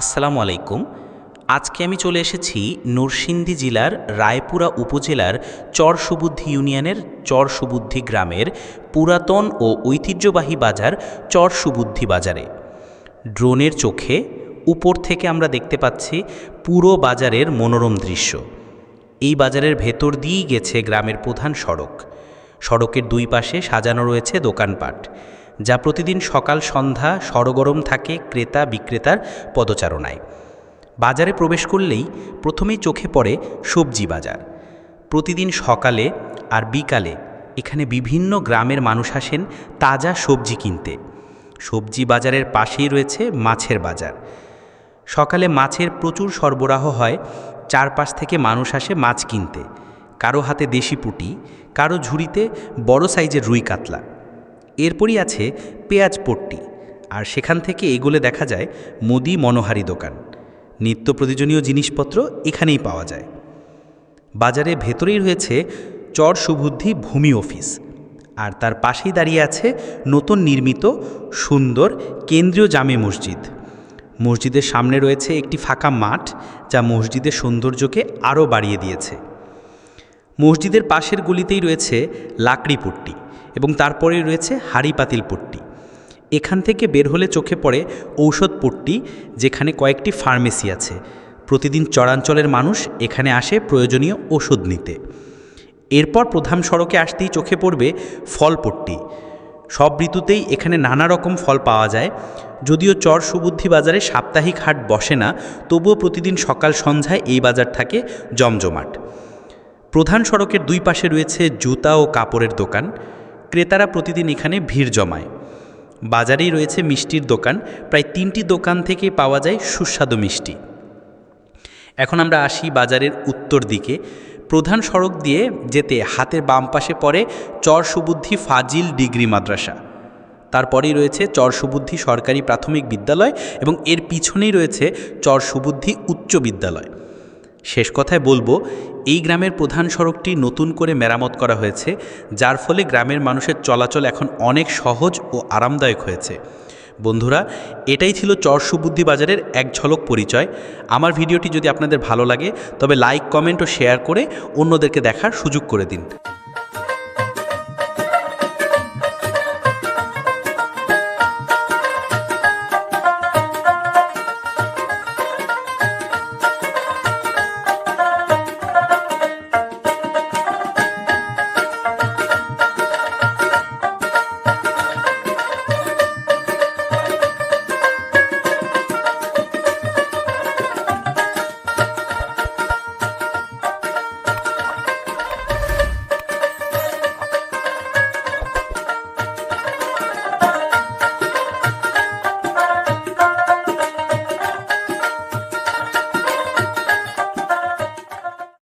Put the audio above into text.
আসসালামু আলাইকুম। আজকে আমি চলে এসেছি নরসিংদী জেলার রায়পুরা উপজেলার চর সুবুদ্ধি ইউনিয়নের চর সুবুদ্ধি গ্রামের পুরাতন ও ঐতিহ্যবাহী বাজার চর সুবুদ্ধি বাজারে। ড্রোনের চোখে উপর থেকে আমরা দেখতে পাচ্ছি পুরো বাজারের মনোরম দৃশ্য। এই বাজারের ভেতর দিয়েই গেছে গ্রামের প্রধান সড়ক। সড়কের দুই পাশে সাজানো রয়েছে দোকানপাট। যা প্রতিদিন সকাল সন্ধ্যা সরগরম থাকে ক্রেতা বিক্রেতার পদচারণায়। বাজারে প্রবেশ করলেই প্রথমেই চোখে পড়ে সবজি বাজার। প্রতিদিন সকালে আর বিকালে এখানে বিভিন্ন গ্রামের মানুষ আসেন তাজা সবজি কিনতে। সবজি বাজারের পাশেই রয়েছে মাছের বাজার। সকালে মাছের প্রচুর সরবরাহ হয়, চারপাশ থেকে মানুষ আসে মাছ কিনতে। কারও হাতে দেশি পুঁটি, কারও ঝুড়িতে বড় সাইজের রুই কাতলা। এরপরই আছে পেঁয়াজ পট্টি। আর সেখান থেকে এগুলো দেখা যায় মুদি মনোহারি দোকান। নিত্য প্রয়োজনীয় জিনিসপত্র এখানেই পাওয়া যায়। বাজারে ভেতরেই রয়েছে চর সুবুদ্ধি ভূমি অফিস। আর তার পাশেই দাঁড়িয়ে আছে নতুন নির্মিত সুন্দর কেন্দ্রীয় জামে মসজিদ। মসজিদের সামনে রয়েছে একটি ফাঁকা মাঠ যা মসজিদের সৌন্দর্যকে আরও বাড়িয়ে দিয়েছে। মসজিদের পাশের গলিতেই রয়েছে লাকড়ি পট্টি। এবং তারপরে রয়েছে হাড়ি পাতিল পট্টি। এখান থেকে বের হলে চোখে পড়ে ঔষধ পট্টি, যেখানে কয়েকটি ফার্মেসি আছে। প্রতিদিন চরাঞ্চলের মানুষ এখানে আসে প্রয়োজনীয় ওষুধ নিতে। এরপর প্রধান সড়কে আসতেই চোখে পড়বে ফলপট্টি সব ঋতুতেই এখানে নানা রকম ফল পাওয়া যায়। যদিও চর সুবুদ্ধি বাজারে সাপ্তাহিক হাট বসে না, তবুও প্রতিদিন সকাল সন্ধ্যায় এই বাজার থাকে জমজমাট। প্রধান সড়কের দুই পাশে রয়েছে জুতা ও কাপড়ের দোকান। ক্রেতারা প্রতিদিন এখানে ভিড় জমায়। বাজারেই রয়েছে মিষ্টির দোকান, প্রায় তিনটি দোকান থেকে পাওয়া যায় সুস্বাদু মিষ্টি। এখন আমরা আসি বাজারের উত্তর দিকে। প্রধান সড়ক দিয়ে যেতে হাতের বাম পাশে পড়ে চর সুবুদ্ধি ফাজিল ডিগ্রি মাদ্রাসা। তারপরেই রয়েছে চর সুবুদ্ধি সরকারি প্রাথমিক বিদ্যালয় এবং এর পিছনেই রয়েছে চর সুবুদ্ধি উচ্চ বিদ্যালয়। শেষ কথায় বলব, এই গ্রামের প্রধান সড়কটি নতুন করে মেরামত করা হয়েছে, যার ফলে গ্রামের মানুষের চলাচল এখন অনেক সহজ ও আরামদায়ক হয়েছে। বন্ধুরা, এটাই ছিল চর সুবুদ্ধি বাজারের এক ঝলক পরিচয়। আমার ভিডিওটি যদি আপনাদের ভালো লাগে, তবে লাইক, কমেন্ট ও শেয়ার করে অন্যদেরকে দেখার সুযোগ করে দিন।